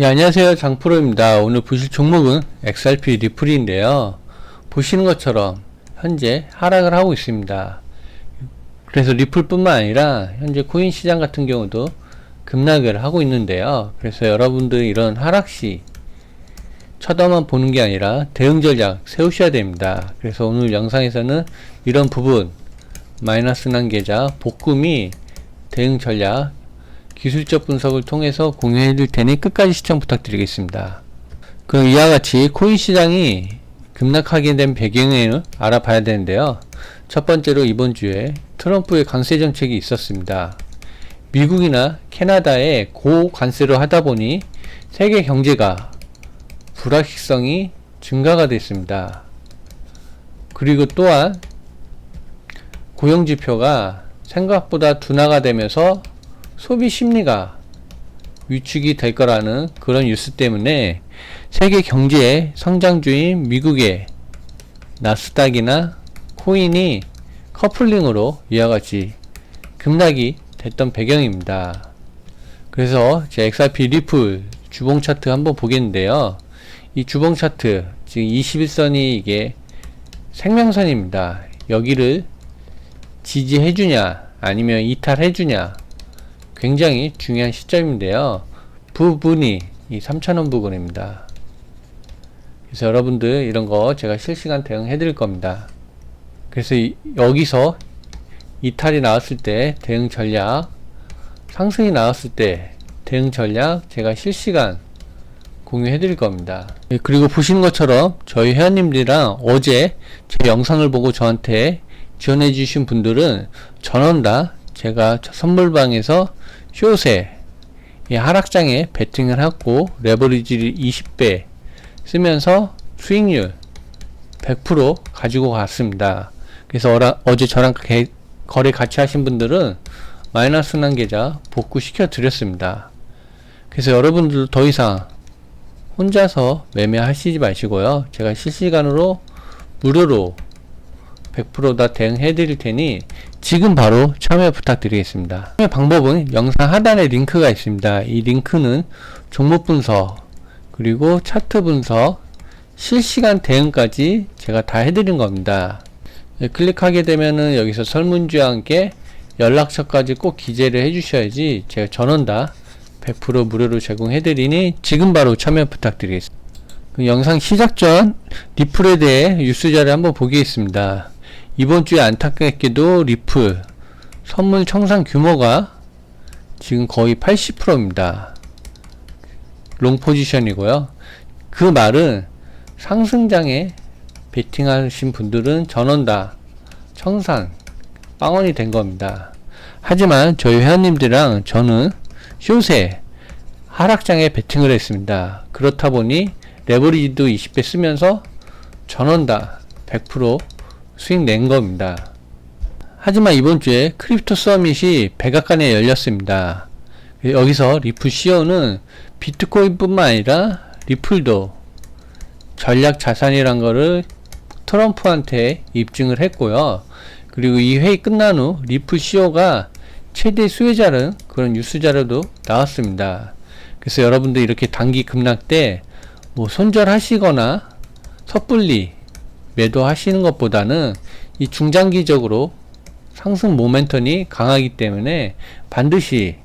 예, 안녕하세요. 장프로입니다. 오늘 보실 종목은 XRP 리플인데요. 보시는 것처럼 현재 하락을 하고 있습니다. 그래서 리플 뿐만 아니라 현재 코인 시장 같은 경우도 급락을 하고 있는데요. 그래서 여러분들 이런 하락 시 쳐다만 보는 게 아니라 대응 전략 세우셔야 됩니다. 그래서 오늘 영상에서는 이런 부분 마이너스 난 계좌 복금이 대응 전략 기술적 분석을 통해서 공유해 드릴 테니 끝까지 시청 부탁드리겠습니다. 그럼 이와 같이 코인 시장이 급락하게 된 배경을 알아봐야 되는데요. 첫 번째로 이번 주에 트럼프의 관세 정책이 있었습니다. 미국이나 캐나다에 고관세를 하다 보니 세계 경제가 불확실성이 증가가 됐습니다. 그리고 또한 고용 지표가 생각보다 둔화가 되면서 소비 심리가 위축이 될 거라는 그런 뉴스 때문에 세계 경제의 성장주인 미국의 나스닥이나 코인이 커플링으로 이와 같이 급락이 됐던 배경입니다. 그래서 제 XRP 리플 주봉 차트 한번 보겠는데요. 이 주봉 차트 지금 21선이 이게 생명선입니다. 여기를 지지해주냐 아니면 이탈해주냐 굉장히 중요한 시점인데요. 부분이 이 3,000원 부분입니다. 그래서 여러분들 이런 거 제가 실시간 대응해 드릴 겁니다. 그래서 이, 여기서 이탈이 나왔을 때 대응 전략, 상승이 나왔을 때 대응 전략 제가 실시간 공유해 드릴 겁니다. 예, 그리고 보시는 것처럼 저희 회원님들이랑 어제 제 영상을 보고 저한테 지원해 주신 분들은 전원 다 제가 선물방에서 쇼세 이 하락장에 베팅을 하고 레버리지를 20배 쓰면서 수익률 100% 가지고 갔습니다. 그래서 어라, 어제 저랑 개, 거래 같이 하신 분들은 마이너스 난 계좌 복구시켜 드렸습니다. 그래서 여러분들 더 이상 혼자서 매매하시지 마시고요. 제가 실시간으로 무료로 100%다 대응해 드릴 테니 지금 바로 참여 부탁드리겠습니다. 참여 방법은 영상 하단에 링크가 있습니다. 이 링크는 종목 분석 그리고 차트 분석 실시간 대응까지 제가 다 해드린 겁니다. 네, 클릭하게 되면은 여기서 설문지와 함께 연락처까지 꼭 기재를 해주셔야지 제가 전원 다 100% 무료로 제공해드리니 지금 바로 참여 부탁드리겠습니다. 그 영상 시작 전 리플에 대해 뉴스 자료 한번 보겠습니다. 이번 주에 안타깝게도 리플 선물 청산 규모가 지금 거의 80%입니다. 롱 포지션이고요. 그 말은 상승장에 베팅하신 분들은 전원 다 청산 빵원이 된 겁니다. 하지만 저희 회원님들이랑 저는 쇼세 하락장에 베팅을 했습니다. 그렇다 보니 레버리지도 20배 쓰면서 전원 다 100% 수익 낸 겁니다. 하지만 이번 주에 크립토 서밋이 백악관에 열렸습니다. 여기서 리플 CEO는 비트코인뿐만 아니라 리플도 전략 자산이란 거를 트럼프한테 입증을 했고요. 그리고 이 회의 끝난 후 리플 CEO가 최대 수혜자는 그런 뉴스 자료도 나왔습니다. 그래서 여러분들 이렇게 단기 급락 때 뭐 손절하시거나 섣불리 매도하시는 것보다는 이 중장기적으로 상승 모멘텀이 강하기 때문에 반드시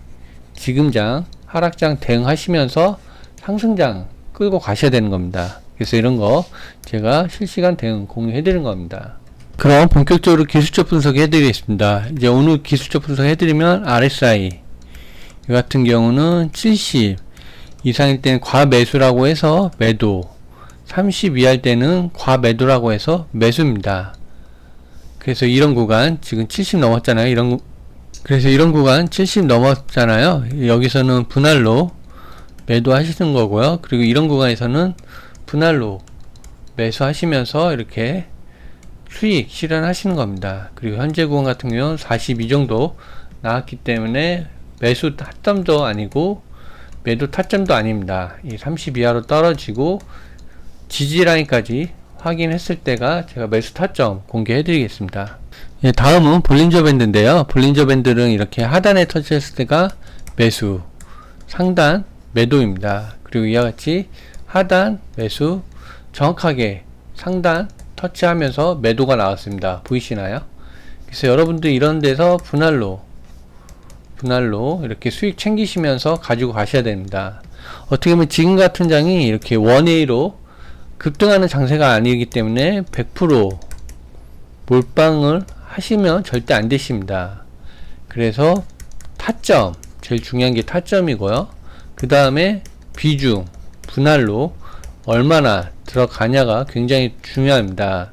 지금장 하락장 대응하시면서 상승장 끌고 가셔야 되는 겁니다. 그래서 이런 거 제가 실시간 대응 공유해 드리는 겁니다. 그럼 본격적으로 기술적 분석 해드리겠습니다. 이제 오늘 기술적 분석 해드리면 RSI 이 같은 경우는 70 이상일 때는 과매수라고 해서 매도 30 이하일 때는 과매도라고 해서 매수입니다. 그래서 이런 구간 지금 70 넘었잖아요. 이런 구, 그래서 이런 구간 70 넘었잖아요. 여기서는 분할로 매도하시는 거고요. 그리고 이런 구간에서는 분할로 매수하시면서 이렇게 수익 실현하시는 겁니다. 그리고 현재 구간 같은 경우는 42 정도 나왔기 때문에 매수 타점도 아니고 매도 타점도 아닙니다. 이 30 이하로 떨어지고 지지 라인까지 확인했을 때가 제가 매수 타점 공개해 드리겠습니다. 예, 다음은 볼린저 밴드인데요. 볼린저 밴드는 이렇게 하단에 터치했을 때가 매수, 상단 매도입니다. 그리고 이와 같이 하단 매수 정확하게 상단 터치하면서 매도가 나왔습니다. 보이시나요? 그래서 여러분들 이런 데서 분할로 분할로 이렇게 수익 챙기시면서 가지고 가셔야 됩니다. 어떻게 보면 지금 같은 장이 이렇게 원웨이로 급등하는 장세가 아니기 때문에 100% 몰빵을 하시면 절대 안 되십니다. 그래서 타점, 제일 중요한 게 타점이고요. 그 다음에 비중, 분할로 얼마나 들어가냐가 굉장히 중요합니다.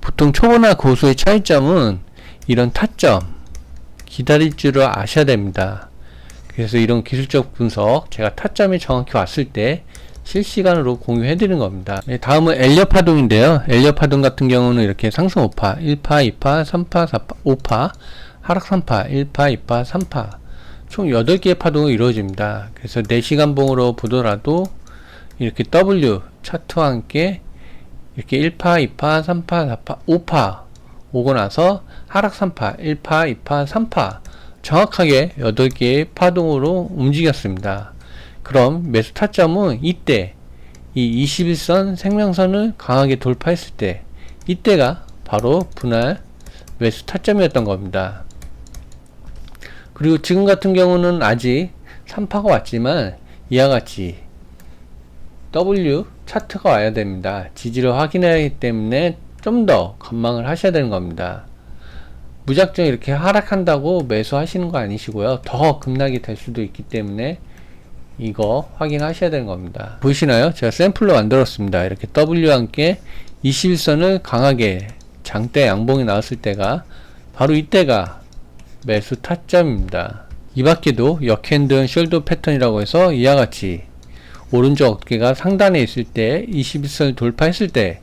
보통 초보나 고수의 차이점은 이런 타점, 기다릴 줄을 아셔야 됩니다. 그래서 이런 기술적 분석, 제가 타점이 정확히 왔을 때 실시간으로 공유해 드리는 겁니다. 네, 다음은 엘리어 파동인데요. 엘리어 파동 같은 경우는 이렇게 상승 5파, 1파, 2파, 3파, 4파, 5파, 하락 3파, 1파, 2파, 3파 총 8개의 파동이 이루어집니다. 그래서 4시간 봉으로 보더라도 이렇게 W 차트와 함께 이렇게 1파, 2파, 3파, 4파, 5파 오고 나서 하락 3파, 1파, 2파, 3파 정확하게 8개의 파동으로 움직였습니다. 그럼 매수 타점은 이때 이 21선 생명선을 강하게 돌파했을 때 이때가 바로 분할 매수 타점이었던 겁니다. 그리고 지금 같은 경우는 아직 3파가 왔지만 이와 같이 W 차트가 와야 됩니다. 지지를 확인해야 하기 때문에 좀 더 건망을 하셔야 되는 겁니다. 무작정 이렇게 하락한다고 매수하시는 거 아니시고요. 더 급락이 될 수도 있기 때문에 이거 확인하셔야 되는 겁니다. 보이시나요? 제가 샘플로 만들었습니다. 이렇게 W와 함께 21선을 강하게 장대 양봉이 나왔을 때가 바로 이때가 매수 타점입니다. 이 밖에도 역핸든 숄더 패턴이라고 해서 이와 같이 오른쪽 어깨가 상단에 있을 때 21선을 돌파했을 때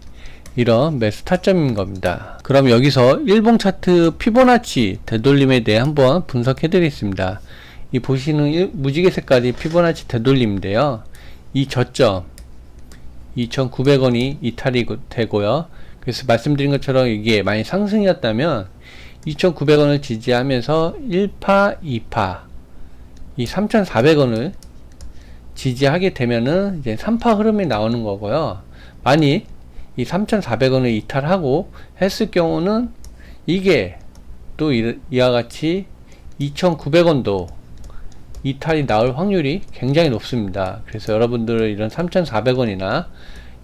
이런 매수 타점인 겁니다. 그럼 여기서 일봉 차트 피보나치 되돌림에 대해 한번 분석해 드리겠습니다. 이 보시는 일, 무지개 색깔이 피보나치 되돌림인데요. 이 저점 2,900원이 이탈이 되고요. 그래서 말씀드린 것처럼 이게 많이 상승이었다면 2,900원을 지지하면서 1파, 2파 이 3,400원을 지지하게 되면은 이제 3파 흐름이 나오는 거고요. 만약 이 3,400원을 이탈하고 했을 경우는 이게 또 이, 이와 같이 2,900원도 이탈이 나올 확률이 굉장히 높습니다. 그래서 여러분들은 이런 3,400원이나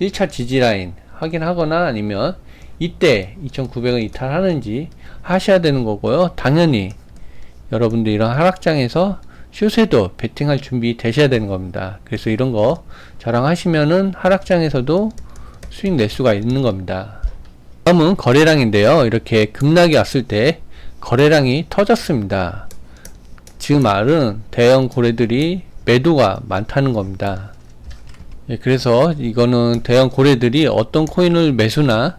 1차 지지라인 확인하거나 아니면 이때 2,900원 이탈하는지 하셔야 되는 거고요. 당연히 여러분들 이런 하락장에서 슛에도 베팅할 준비 되셔야 되는 겁니다. 그래서 이런 거 자랑하시면은 하락장에서도 수익 낼 수가 있는 겁니다. 다음은 거래량인데요. 이렇게 급락이 왔을 때 거래량이 터졌습니다. 지금 말은 대형 고래들이 매도가 많다는 겁니다. 예, 그래서 이거는 대형 고래들이 어떤 코인을 매수나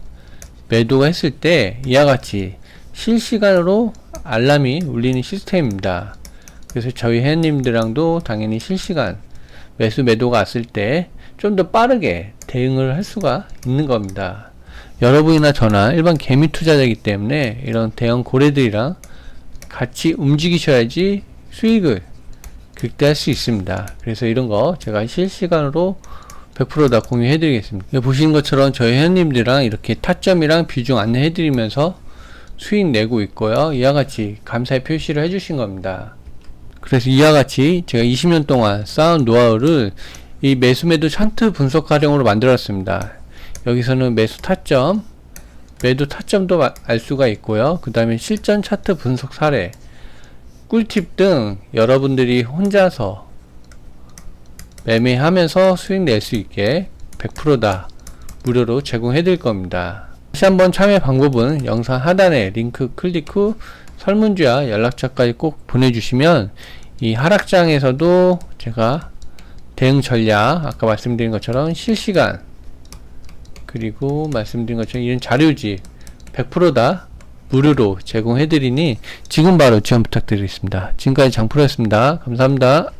매도가 했을 때 이와 같이 실시간으로 알람이 울리는 시스템입니다. 그래서 저희 회원님들랑도 당연히 실시간 매수 매도가 왔을 때 좀 더 빠르게 대응을 할 수가 있는 겁니다. 여러분이나 저나 일반 개미 투자자이기 때문에 이런 대형 고래들이랑 같이 움직이셔야지 수익을 극대할 수 있습니다. 그래서 이런 거 제가 실시간으로 100%다 공유해 드리겠습니다. 보시는 것처럼 저희 회원님들이랑 이렇게 타점이랑 비중 안내해 드리면서 수익 내고 있고요. 이와 같이 감사의 표시를 해 주신 겁니다. 그래서 이와 같이 제가 20년 동안 쌓은 노하우를 이 매수 매도 차트 분석 활용으로 만들었습니다. 여기서는 매수 타점, 매도 타점도 알 수가 있고요. 그 다음에 실전 차트 분석 사례, 꿀팁 등 여러분들이 혼자서 매매하면서 수익 낼 수 있게 100%다 무료로 제공해 드릴 겁니다. 다시 한번 참여 방법은 영상 하단에 링크 클릭 후 설문지와 연락처까지 꼭 보내주시면 이 하락장에서도 제가 대응 전략 아까 말씀드린 것처럼 실시간 그리고 말씀드린 것처럼 이런 자료지 100%다 무료로 제공해드리니 지금 바로 지원 부탁드리겠습니다. 지금까지 장프로였습니다. 감사합니다.